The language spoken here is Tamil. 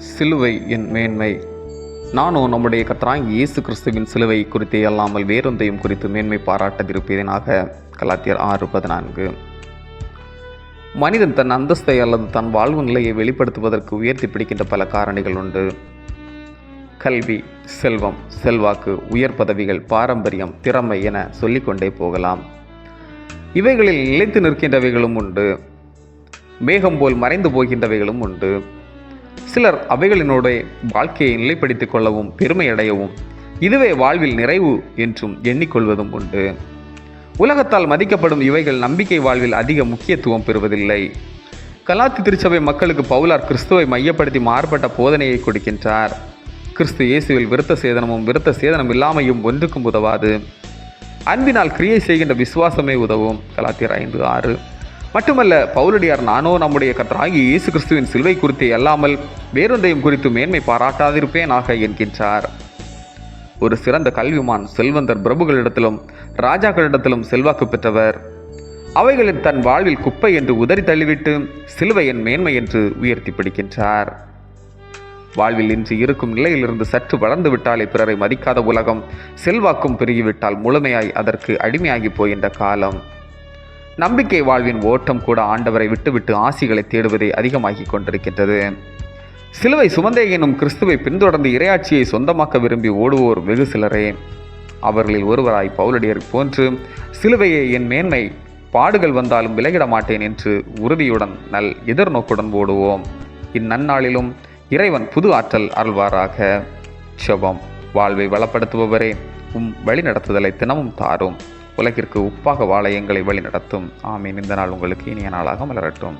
சிலுவை என் மேன்மை. நானும் நம்முடைய கத்ராங்கி இயேசு கிறிஸ்துவின் சிலுவை குறித்து அல்லாமல் வேறொன்றையும் குறித்து மேன்மை பாராட்டாதிருப்பேனாக கலாத்தியர் ஆறு பதினான்கு. மனிதன் தன் அந்தஸ்தை அல்லது தன் வாழ்வு நிலையை வெளிப்படுத்துவதற்கு உயர்த்தி பிடிக்கின்ற பல காரணிகள் உண்டு. கல்வி செல்வம் செல்வாக்கு உயர் பதவிகள் பாரம்பரியம் திறமை என சொல்லிக்கொண்டே போகலாம். இவைகளில் நிலைத்து நிற்கின்றவைகளும் உண்டு. மேகம் போல் மறைந்து போகின்றவைகளும் உண்டு. சிலர் அவைகளினோட வாழ்க்கையை நிலைப்படுத்திக் கொள்ளவும் பெருமையடையவும் இதுவே வாழ்வில் நிறைவு என்றும் எண்ணிக்கொள்வதும் உண்டு. உலகத்தால் மதிக்கப்படும் இவைகள் நம்பிக்கை வாழ்வில் அதிக முக்கியத்துவம் பெறுவதில்லை. கலாத்தி திருச்சபை மக்களுக்கு பவுலார் கிறிஸ்துவை மையப்படுத்தி மாறுபட்ட போதனையை கொடுக்கின்றார். கிறிஸ்து இயேசுவில் விருத்த சேதனமும் விருத்த சேதனம் இல்லாமையும் ஒன்றுக்கும் உதவாது. அன்பினால் கிரியை செய்கின்ற விசுவாசமே உதவும். கலாத்தியர் ஐந்து ஆறு. மட்டுமல்ல பவுலடியார் நானோ நம்முடைய கத்தராகி இயேசு கிறிஸ்துவின் சிலுவை குறித்து அல்லாமல் வேறொன்றையும் குறித்து மேன்மை பாராட்டாதிருப்பேனாக என்கின்றார். ஒரு சிறந்த கல்விமான் செல்வந்தர் பிரபுகளிடத்திலும் ராஜாக்களிடத்திலும் செல்வாக்கு பெற்றவர். அவைகளின் தன் வாழ்வில் குப்பை என்று உதறி தள்ளிவிட்டு சிலுவையின் மேன்மை என்று உயர்த்தி பிடிக்கின்றார். வாழ்வில் இன்று இருக்கும் நிலையிலிருந்து சற்று வளர்ந்து விட்டாலே பிறரை மதிக்காத உலகம் செல்வாக்கும் பெருகிவிட்டால் முழுமையாய் அதற்கு அடிமையாகி போகின்ற காலம். நம்பிக்கை வாழ்வின் ஓட்டம் கூட ஆண்டவரை விட்டுவிட்டு ஆசிகளை தேடுவதே அதிகமாகி கொண்டிருக்கின்றது. சிலுவை சுமந்தே எனும் கிறிஸ்துவை பின்தொடர்ந்து இரையாட்சியை சொந்தமாக்க விரும்பி ஓடுவோர் வெகு சிலரே. அவர்களில் ஒருவராய் பவுலடியர் போன்று சிலுவையை என் மேன்மை பாடுகள் வந்தாலும் விலகிட மாட்டேன் என்று உறுதியுடன் நல் எதிர்நோக்குடன் ஓடுவோம். இந்நன்னாளிலும் இறைவன் புது ஆற்றல் அருள்வாராக. செபம் வாழ்வை வளப்படுத்துபவரே உம் வழிநடத்துதலை தினமும் தாரும். உலகிற்கு உப்பாக வாழ எங்களை வழிநடத்தும். ஆமீன். இந்த நாள் உங்களுக்கு இனிய நாளாக மலரட்டும்.